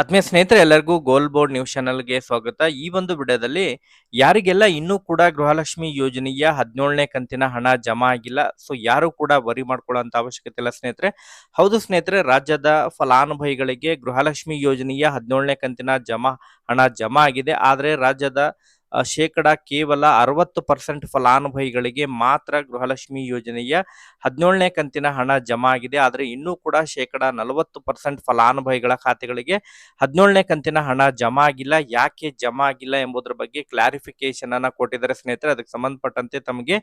ಆತ್ಮೀಯ ಸ್ನೇಹಿತರೆ, ಎಲ್ಲರಿಗೂ ಗೋಲ್ ಬೋರ್ಡ್ ನ್ಯೂಸ್ ಚಾನಲ್ಗೆ ಸ್ವಾಗತ. ಈ ಒಂದು ವಿಡಿಯೋದಲ್ಲಿ ಯಾರಿಗೆಲ್ಲ ಇನ್ನೂ ಕೂಡ ಗೃಹಲಕ್ಷ್ಮಿ ಯೋಜನೆಯ ಹದಿನೇಳನೇ ಕಂತಿನ ಹಣ ಜಮಾ ಆಗಿಲ್ಲ, ಸೊ ಯಾರು ಕೂಡ ವರಿ ಮಾಡ್ಕೊಳ್ಳೋಂತ ಅವಶ್ಯಕತೆ ಇಲ್ಲ ಸ್ನೇಹಿತರೆ. ಹೌದು ಸ್ನೇಹಿತರೆ, ರಾಜ್ಯದ ಫಲಾನುಭವಿಗಳಿಗೆ ಗೃಹಲಕ್ಷ್ಮಿ ಯೋಜನೆಯ ಹದಿನೇಳನೇ ಕಂತಿನ ಜಮಾ, ಹಣ ಜಮಾ ಆಗಿದೆ. ಆದರೆ ರಾಜ್ಯದ ಶೇಕಡ ಕೇವಲ ಅರವತ್ತು ಪರ್ಸೆಂಟ್ ಫಲಾನುಭವಿಗಳಿಗೆ ಮಾತ್ರ ಗೃಹಲಕ್ಷ್ಮಿ ಯೋಜನೆಯ ಹದಿನೇಳನೇ ಕಂತಿನ ಹಣ ಜಮಾ ಆಗಿದೆ. ಆದರೆ ಇನ್ನೂ ಕೂಡ ಶೇಕಡ ನಲವತ್ತು ಪರ್ಸೆಂಟ್ ಫಲಾನುಭವಿಗಳ ಖಾತೆಗಳಿಗೆ ಹದಿನೇಳನೇ ಕಂತಿನ ಹಣ ಜಮಾ ಆಗಿಲ್ಲ. ಯಾಕೆ ಜಮಾ ಆಗಿಲ್ಲ ಎಂಬುದರ ಬಗ್ಗೆ ಕ್ಲಾರಿಫಿಕೇಶನ್ ಅನ್ನ ಕೊಟ್ಟಿದ್ದಾರೆ ಸ್ನೇಹಿತರೆ. ಅದಕ್ಕೆ ಸಂಬಂಧಪಟ್ಟಂತೆ ತಮಗೆ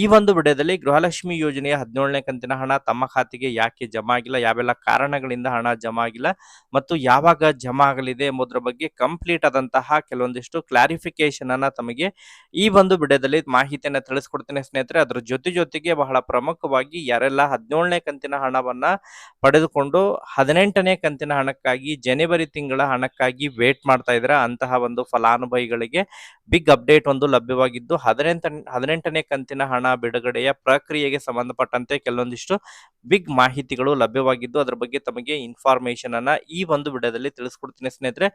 ಈ ಒಂದು ವಿಡಿಯೋದಲ್ಲಿ ಗೃಹಲಕ್ಷ್ಮಿ ಯೋಜನೆಯ ಹದಿನೇಳನೇ ಕಂತಿನ ಹಣ ತಮ್ಮ ಖಾತೆಗೆ ಯಾಕೆ ಜಮಾ ಆಗಿಲ್ಲ, ಯಾವೆಲ್ಲ ಕಾರಣಗಳಿಂದ ಹಣ ಜಮಾ ಆಗಿಲ್ಲ ಮತ್ತು ಯಾವಾಗ ಜಮಾ ಆಗಲಿದೆ ಎಂಬುದರ ಬಗ್ಗೆ ಕಂಪ್ಲೀಟ್ ಆದಂತಹ ಕೆಲವೊಂದಿಷ್ಟು ಕ್ಲಾರಿಫಿಕೇಶನ್ ಅನ್ನ ತಮಗೆ ಈ ಒಂದು ವಿಡಿಯೋದಲ್ಲಿ ಮಾಹಿತಿಯನ್ನ ತಿಳಿಸ್ಕೊಡ್ತೀನಿ ಸ್ನೇಹಿತರೆ. ಅದ್ರ ಜೊತೆ ಜೊತೆಗೆ ಬಹಳ ಪ್ರಮುಖವಾಗಿ ಯಾರೆಲ್ಲ ಹದಿನೇಳನೇ ಕಂತಿನ ಹಣವನ್ನ ಪಡೆದುಕೊಂಡು ಹದಿನೆಂಟನೇ ಕಂತಿನ ಹಣಕ್ಕಾಗಿ ಜನವರಿ ತಿಂಗಳ ಹಣಕ್ಕಾಗಿ ವೇಟ್ ಮಾಡ್ತಾ ಇದ್ರ ಅಂತಹ ಒಂದು ಫಲಾನುಭವಿಗಳಿಗೆ ಬಿಗ್ ಅಪ್ಡೇಟ್ ಒಂದು ಲಭ್ಯವಾಗಿದ್ದು, ಹದಿನೆಂಟ, ಹದಿನೆಂಟನೇ ಕಂತಿನ ಹಣ ಬಿಡುಗಡೆಯ ಪ್ರಕ್ರಿಯೆಗೆ ಸಂಬಂಧಪಟ್ಟಂತೆ ಕೆಲವೊಂದಿಷ್ಟು ಬಿಗ್ ಮಾಹಿತಿಗಳು ಲಭ್ಯವಾಗಿದ್ದು ಅದರ ಬಗ್ಗೆ ತಮಗೆ ಇನ್ಫಾರ್ಮೇಶನ್ ಅನ್ನ ಈ ಒಂದು ವಿಡಿಯೋದಲ್ಲಿ ತಿಳಿಸ್ಕೊಡ್ತೀನಿ ಸ್ನೇಹಿತರೆ.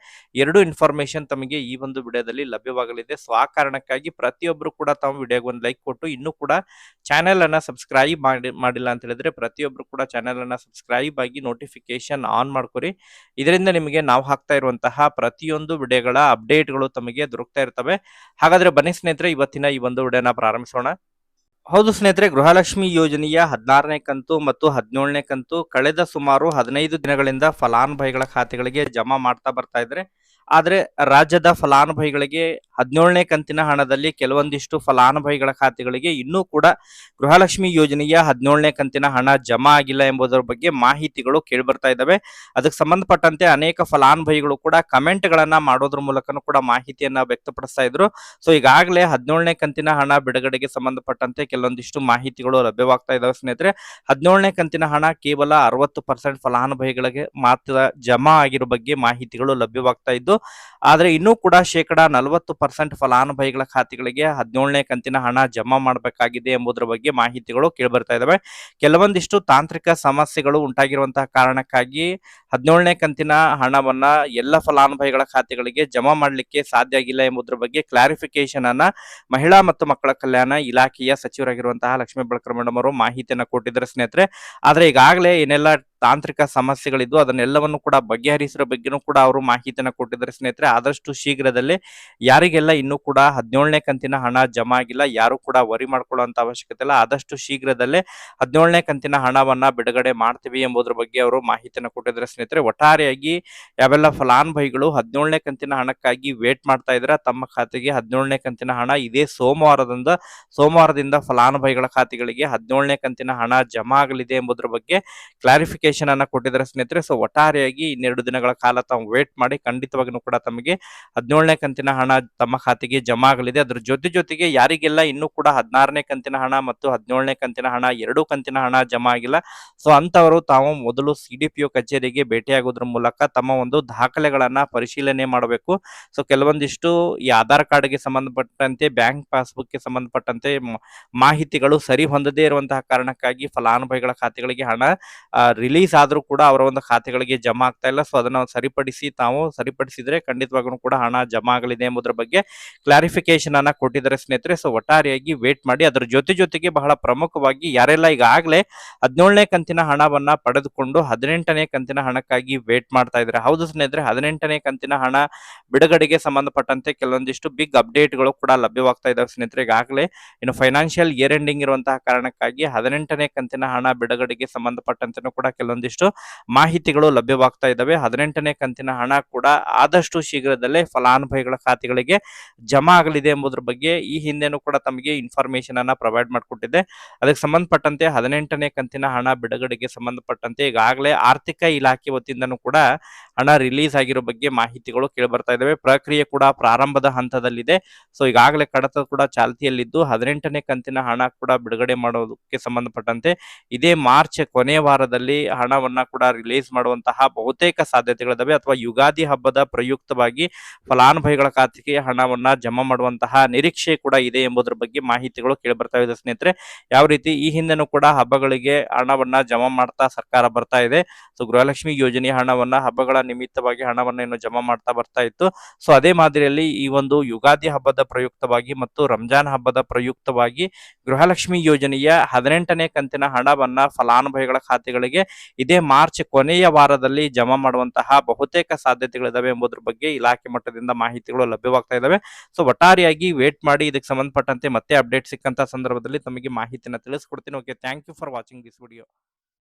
ಎರಡು ಇನ್ಫಾರ್ಮೇಶನ್ ತಮಗೆ ಈ ಒಂದು ವಿಡಿಯೋದಲ್ಲಿ ಲಭ್ಯವಾಗಲಿದೆ. ಸೊ ಆ ಕಾರಣಕ್ಕಾಗಿ ಪ್ರತಿಯೊಬ್ಬರು ಕೂಡ ತಮ್ಮ ವಿಡಿಯೋಗೆ ಒಂದು ಲೈಕ್ ಕೊಟ್ಟು ಇನ್ನೂ ಕೂಡ ಚಾನೆಲ್ ಅನ್ನ ಸಬ್ಸ್ಕ್ರೈಬ್ ಮಾಡಿ, ಮಾಡಿಲ್ಲ ಅಂತ ಹೇಳಿದ್ರೆ ಪ್ರತಿಯೊಬ್ಬರು ಕೂಡ ಚಾನೆಲ್ ಅನ್ನ ಸಬ್ಸ್ಕ್ರೈಬ್ ಆಗಿ ನೋಟಿಫಿಕೇಶನ್ ಆನ್ ಮಾಡ್ಕೊರಿ. ಇದರಿಂದ ನಿಮಗೆ ನಾವು ಹಾಕ್ತಾ ಇರುವಂತಹ ಪ್ರತಿಯೊಂದು ವಿಡಿಯೋಗಳ ಅಪ್ಡೇಟ್ಗಳು ತಮಗೆ ದೊರಕ್ತಾ ಇರ್ತವೆ. ಹಾಗಾದ್ರೆ ಬನ್ನಿ ಸ್ನೇಹಿತರೆ, ಇವತ್ತಿನ ಈ ಒಂದು ವಿಡಿಯೋನ ಪ್ರಾರಂಭಿಸೋಣ. ಹೌದು ಸ್ನೇಹಿತರೆ, ಗೃಹಲಕ್ಷ್ಮಿ ಯೋಜನೆಯ ಹದಿನಾರನೇ ಕಂತು ಮತ್ತು ಹದಿನೇಳನೇ ಕಂತು ಕಳೆದ ಸುಮಾರು ಹದಿನೈದು ದಿನಗಳಿಂದ ಫಲಾನುಭವಿಗಳ ಖಾತೆಗಳಿಗೆ ಜಮಾ ಮಾಡ್ತಾ ಬರ್ತಾ ಇದ್ರೆ ಆದ್ರೆ ರಾಜ್ಯದ ಫಲಾನುಭವಿಗಳಿಗೆ ಹದಿನೇಳನೇ ಕಂತಿನ ಹಣದಲ್ಲಿ ಕೆಲವೊಂದಿಷ್ಟು ಫಲಾನುಭವಿಗಳ ಖಾತೆಗಳಿಗೆ ಇನ್ನೂ ಕೂಡ ಗೃಹಲಕ್ಷ್ಮಿ ಯೋಜನೆಯ ಹದಿನೇಳನೇ ಕಂತಿನ ಹಣ ಜಮಾ ಆಗಿಲ್ಲ ಎಂಬುದರ ಬಗ್ಗೆ ಮಾಹಿತಿಗಳು ಕೇಳಿಬರ್ತಾ ಇದ್ದಾವೆ. ಅದಕ್ಕೆ ಸಂಬಂಧಪಟ್ಟಂತೆ ಅನೇಕ ಫಲಾನುಭವಿಗಳು ಕೂಡ ಕಮೆಂಟ್ಗಳನ್ನು ಮಾಡೋದ್ರ ಮೂಲಕನೂ ಕೂಡ ಮಾಹಿತಿಯನ್ನ ವ್ಯಕ್ತಪಡಿಸ್ತಾ ಇದ್ರು. ಸೊ, ಈಗಾಗಲೇ ಹದಿನೇಳನೇ ಕಂತಿನ ಹಣ ಬಿಡುಗಡೆಗೆ ಸಂಬಂಧಪಟ್ಟಂತೆ ಕೆಲವೊಂದಿಷ್ಟು ಮಾಹಿತಿಗಳು ಲಭ್ಯವಾಗ್ತಾ ಇದ್ದಾವೆ ಸ್ನೇಹಿತರೆ. ಹದಿನೇಳನೇ ಕಂತಿನ ಹಣ ಕೇವಲ ಅರವತ್ತು ಪರ್ಸೆಂಟ್ ಫಲಾನುಭವಿಗಳಿಗೆ ಮಾತ್ರ ಜಮಾ ಆಗಿರೋ ಬಗ್ಗೆ ಮಾಹಿತಿಗಳು ಲಭ್ಯವಾಗ್ತಾ ಇದ್ದು ಆದ್ರೆ ಇನ್ನೂ ಕೂಡ ಶೇಕಡ ನಲವತ್ತು ಪರ್ಸೆಂಟ್ ಫಲಾನುಭವಿಗಳ ಖಾತೆಗಳಿಗೆ ಹದಿನೇಳನೇ ಕಂತಿನ ಹಣ ಜಮಾ ಮಾಡಬೇಕಾಗಿದೆ ಎಂಬುದರ ಬಗ್ಗೆ ಮಾಹಿತಿಗಳು ಕೇಳಿಬರ್ತಾ ಇದ್ದಾವೆ ಕೆಲವೊಂದಿಷ್ಟು ತಾಂತ್ರಿಕ ಸಮಸ್ಯೆಗಳು ಉಂಟಾಗಿರುವಂತಹ ಕಾರಣಕ್ಕಾಗಿ ಹದಿನೇಳನೇ ಕಂತಿನ ಹಣವನ್ನ ಎಲ್ಲ ಫಲಾನುಭವಿಗಳ ಖಾತೆಗಳಿಗೆ ಜಮಾ ಮಾಡಲಿಕ್ಕೆ ಸಾಧ್ಯ ಆಗಿಲ್ಲ ಎಂಬುದರ ಬಗ್ಗೆ ಕ್ಲಾರಿಫಿಕೇಶನ್ ಅನ್ನ ಮಹಿಳಾ ಮತ್ತು ಮಕ್ಕಳ ಕಲ್ಯಾಣ ಇಲಾಖೆಯ ಸಚಿವರಾಗಿರುವಂತಹ ಲಕ್ಷ್ಮೀ ಬಳಕರ್ ಮೇಡಮ್ ಅವರು ಮಾಹಿತಿಯನ್ನು ಕೊಟ್ಟಿದ್ದಾರೆ ಸ್ನೇಹಿತರೆ. ಆದ್ರೆ ಈಗಾಗಲೇ ಏನೆಲ್ಲ ತಾಂತ್ರಿಕ ಸಮಸ್ಯೆಗಳಿದ್ದು ಅದನ್ನೆಲ್ಲವನ್ನು ಕೂಡ ಬಗೆಹರಿಸಿರೋ ಬಗ್ಗೆನೂ ಕೂಡ ಅವರು ಮಾಹಿತಿಯನ್ನು ಕೊಟ್ಟಿದ್ದಾರೆ ಸ್ನೇಹಿತರೆ. ಆದಷ್ಟು ಶೀಘ್ರದಲ್ಲೇ ಯಾರಿಗೆಲ್ಲ ಇನ್ನೂ ಕೂಡ ಹದಿನೇಳನೇ ಕಂತಿನ ಹಣ ಜಮಾ ಆಗಿಲ್ಲ, ಯಾರು ಕೂಡ ವರಿ ಮಾಡ್ಕೊಳ್ಳುವಂತ ಅವಶ್ಯಕತೆ ಇಲ್ಲ. ಆದಷ್ಟು ಶೀಘ್ರದಲ್ಲೇ ಹದಿನೇಳನೇ ಕಂತಿನ ಹಣವನ್ನ ಬಿಡುಗಡೆ ಮಾಡ್ತೀವಿ ಎಂಬುದರ ಬಗ್ಗೆ ಅವರು ಮಾಹಿತಿಯನ್ನು ಕೊಟ್ಟಿದ್ದಾರೆ ಸ್ನೇಹಿತರೆ. ಒಟ್ಟಾರೆಯಾಗಿ ಯಾವೆಲ್ಲ ಫಲಾನುಭವಿಗಳು ಹದಿನೇಳನೇ ಕಂತಿನ ಹಣಕ್ಕಾಗಿ ವೇಟ್ ಮಾಡ್ತಾ ಇದ್ರೆ ತಮ್ಮ ಖಾತೆಗೆ ಹದಿನೇಳನೇ ಕಂತಿನ ಹಣ ಇದೇ ಸೋಮವಾರದಿಂದ ಸೋಮವಾರದಿಂದ ಫಲಾನುಭವಿಗಳ ಖಾತೆಗಳಿಗೆ ಹದಿನೇಳನೇ ಕಂತಿನ ಹಣ ಜಮಾ ಆಗಲಿದೆ ಎಂಬುದರ ಬಗ್ಗೆ ಕ್ಲಾರಿಫಿಕೇಶನ್ ಅನ್ನ ಕೊಟ್ಟಿದ್ದಾರೆ ಸ್ನೇಹಿತರೆ. ಸೊ ಒಟ್ಟಾರೆಯಾಗಿ ಇನ್ನೆರಡು ದಿನಗಳ ಕಾಲ ತಾವು ವೇಟ್ ಮಾಡಿ ಖಂಡಿತವಾಗಿಯೂ ಕೂಡ ತಮಗೆ ಹದಿನೇಳನೇ ಕಂತಿನ ಹಣ ತಮ್ಮ ಖಾತೆಗೆ ಜಮಾ ಆಗಲಿದೆ. ಅದ್ರ ಜೊತೆ ಜೊತೆಗೆ ಯಾರಿಗೆಲ್ಲ ಇನ್ನೂ ಕೂಡ ಹದಿನಾರನೇ ಕಂತಿನ ಹಣ ಮತ್ತು ಹದಿನೇಳನೇ ಕಂತಿನ ಹಣ ಎರಡೂ ಕಂತಿನ ಹಣ ಜಮಾ ಆಗಿಲ್ಲ. ಸೊ ಅಂತವರು ತಾವು ಮೊದಲು ಸಿ ಕಚೇರಿಗೆ ಭೇಟಿಯಾಗೋದ್ರ ಮೂಲಕ ತಮ್ಮ ಒಂದು ದಾಖಲೆಗಳನ್ನ ಪರಿಶೀಲನೆ ಮಾಡಬೇಕು. ಸೊ ಕೆಲವೊಂದಿಷ್ಟು ಈ ಆಧಾರ್ ಕಾರ್ಡ್ಗೆ ಸಂಬಂಧಪಟ್ಟಂತೆ, ಬ್ಯಾಂಕ್ ಪಾಸ್ಬುಕ್ಗೆ ಸಂಬಂಧಪಟ್ಟಂತೆ ಮಾಹಿತಿಗಳು ಸರಿ ಹೊಂದದೇ ಇರುವಂತಹ ಕಾರಣಕ್ಕಾಗಿ ಫಲಾನುಭವಿಗಳ ಖಾತೆಗಳಿಗೆ ಹಣ ರಿಲೀಸ್ ಆದ್ರೂ ಕೂಡ ಅವರ ಒಂದು ಖಾತೆಗಳಿಗೆ ಜಮಾ ಆಗ್ತಾ ಇಲ್ಲ. ಸೊ ಅದನ್ನ ಸರಿಪಡಿಸಿ ತಾವು ಸರಿಪಡಿಸಿದ್ರೆ ಖಂಡಿತವಾಗೂ ಕೂಡ ಹಣ ಜಮಾ ಆಗಲಿದೆ ಎಂಬುದರ ಬಗ್ಗೆ ಕ್ಲಾರಿಫಿಕೇಶನ್ ಅನ್ನ ಕೊಟ್ಟಿದ್ದಾರೆ ಸ್ನೇಹಿತರೆ. ಸೊ ಒಟ್ಟಾರೆಯಾಗಿ ವೇಟ್ ಮಾಡಿ. ಅದ್ರ ಜೊತೆ ಜೊತೆಗೆ ಬಹಳ ಪ್ರಮುಖವಾಗಿ ಯಾರೆಲ್ಲ ಈಗಾಗಲೇ ಹದಿನೇಳನೇ ಕಂತಿನ ಹಣವನ್ನ ಪಡೆದುಕೊಂಡು ಹದಿನೆಂಟನೇ ಕಂತಿನ ಹಣಕ್ಕಾಗಿ ವೇಟ್ ಮಾಡ್ತಾ ಇದ್ದಾರೆ. ಹೌದು ಸ್ನೇಹಿತರೆ, ಹದಿನೆಂಟನೇ ಕಂತಿನ ಹಣ ಬಿಡುಗಡೆಗೆ ಸಂಬಂಧಪಟ್ಟಂತೆ ಕೆಲವೊಂದಿಷ್ಟು ಬಿಗ್ ಅಪ್ಡೇಟ್ಗಳು ಕೂಡ ಲಭ್ಯವಾಗ್ತಾ ಇದಾವೆ ಸ್ನೇಹಿತರೆ. ಈಗಾಗಲೇ ಇನ್ನು ಫೈನಾನ್ಷಿಯಲ್ ಇಯರ್ ಎಂಡಿಂಗ್ ಇರುವಂತಹ ಕಾರಣಕ್ಕಾಗಿ ಹದಿನೆಂಟನೇ ಕಂತಿನ ಹಣ ಬಿಡುಗಡೆಗೆ ಸಂಬಂಧಪಟ್ಟಂತೆ ಕೂಡ ಕೆಲವೊಂದಿಷ್ಟು ಮಾಹಿತಿಗಳು ಲಭ್ಯವಾಗ್ತಾ ಇದ್ದಾವೆ. ಹದಿನೆಂಟನೇ ಕಂತಿನ ಹಣ ಕೂಡ ಆದಷ್ಟು ಶೀಘ್ರದಲ್ಲೇ ಫಲಾನುಭವಿಗಳ ಖಾತೆಗಳಿಗೆ ಜಮಾ ಆಗಲಿದೆ ಎಂಬುದರ ಬಗ್ಗೆ ಈ ಹಿಂದೆನೂ ಕೂಡ ತಮಗೆ ಇನ್ಫಾರ್ಮೇಶನ್ ಅನ್ನ ಪ್ರೊವೈಡ್ ಮಾಡಿಕೊಟ್ಟಿದೆ. ಅದಕ್ಕೆ ಸಂಬಂಧಪಟ್ಟಂತೆ ಹದಿನೆಂಟನೇ ಕಂತಿನ ಹಣ ಬಿಡುಗಡೆಗೆ ಸಂಬಂಧಪಟ್ಟಂತೆ ಈಗಾಗಲೇ ಆರ್ಥಿಕ ಇಲಾಖೆ ವತಿಯಿಂದನೂ ಕೂಡ ಹಣ ರಿಲೀಸ್ ಆಗಿರೋ ಬಗ್ಗೆ ಮಾಹಿತಿಗಳು ಕೇಳಿಬರ್ತಾ ಇದಾವೆ ಪ್ರಕ್ರಿಯೆ ಕೂಡ ಪ್ರಾರಂಭದ ಹಂತದಲ್ಲಿದೆ. ಸೊ ಈಗಾಗಲೇ ಕಡತ ಕೂಡ ಚಾಲ್ತಿಯಲ್ಲಿದ್ದು ಹದಿನೆಂಟನೇ ಕಂತಿನ ಹಣ ಕೂಡ ಬಿಡುಗಡೆ ಮಾಡೋದಕ್ಕೆ ಸಂಬಂಧಪಟ್ಟಂತೆ ಇದೇ ಮಾರ್ಚ್ ಕೊನೆಯ ವಾರದಲ್ಲಿ ಹಣವನ್ನ ಕೂಡ ರಿಲೀಸ್ ಮಾಡುವಂತಹ ಬಹುತೇಕ ಸಾಧ್ಯತೆಗಳಿದಾವೆ ಅಥವಾ ಯುಗಾದಿ ಹಬ್ಬದ ಪ್ರಯುಕ್ತವಾಗಿ ಫಲಾನುಭವಿಗಳ ಖಾತೆಗೆ ಹಣವನ್ನ ಜಮಾ ಮಾಡುವಂತಹ ನಿರೀಕ್ಷೆ ಕೂಡ ಇದೆ ಎಂಬುದರ ಬಗ್ಗೆ ಮಾಹಿತಿಗಳು ಕೇಳಿ ಬರ್ತಾ ಇದೆ ಸ್ನೇಹಿತರೆ. ಯಾವ ರೀತಿ ಈ ಹಿಂದೆನೂ ಕೂಡ ಹಬ್ಬಗಳಿಗೆ ಹಣವನ್ನ ಜಮಾ ಮಾಡ್ತಾ ಸರ್ಕಾರ ಬರ್ತಾ ಇದೆ. ಸೊ, ಗೃಹಲಕ್ಷ್ಮಿ ಯೋಜನೆ ಹಣವನ್ನ ಹಬ್ಬಗಳ ನಿಮಿತ್ತವಾಗಿ ಹಣವನ್ನ ಏನು ಜಮಾ ಮಾಡ್ತಾ ಬರ್ತಾ ಇತ್ತು. ಸೊ, ಅದೇ ಮಾದರಿಯಲ್ಲಿ ಈ ಒಂದು ಯುಗಾದಿ ಹಬ್ಬದ ಪ್ರಯುಕ್ತವಾಗಿ ಮತ್ತು ರಂಜಾನ್ ಹಬ್ಬದ ಪ್ರಯುಕ್ತವಾಗಿ ಗೃಹಲಕ್ಷ್ಮಿ ಯೋಜನೆಯ ಹದಿನೆಂಟನೇ ಕಂತಿನ ಹಣವನ್ನ ಫಲಾನುಭವಿಗಳ ಖಾತೆಗಳಿಗೆ ಇದೇ ಮಾರ್ಚ್ ಕೊನೆಯ ವಾರದಲ್ಲಿ ಜಮಾ ಮಾಡುವಂತಹ ಬಹುತೇಕ ಸಾಧ್ಯತೆಗಳಿದಾವೆ ಎಂಬುದರ ಬಗ್ಗೆ ಇಲಾಖೆ ಮಟ್ಟದಿಂದ ಮಾಹಿತಿಗಳು ಲಭ್ಯವಾಗ್ತಾ ಇದಾವೆ. ಸೊ ಒಟ್ಟಾರೆಯಾಗಿ ವೇಟ್ ಮಾಡಿ ಇದಕ್ಕೆ ಸಂಬಂಧಪಟ್ಟಂತೆ ಮತ್ತೆ ಅಪ್ಡೇಟ್ ಸಿಕ್ಕಂತ ಸಂದರ್ಭದಲ್ಲಿ ತಮಗೆ ಮಾಹಿತಿನ ತಿಳಿಸ್ಕೊಡ್ತೀನಿ. Okay thank you for watching this video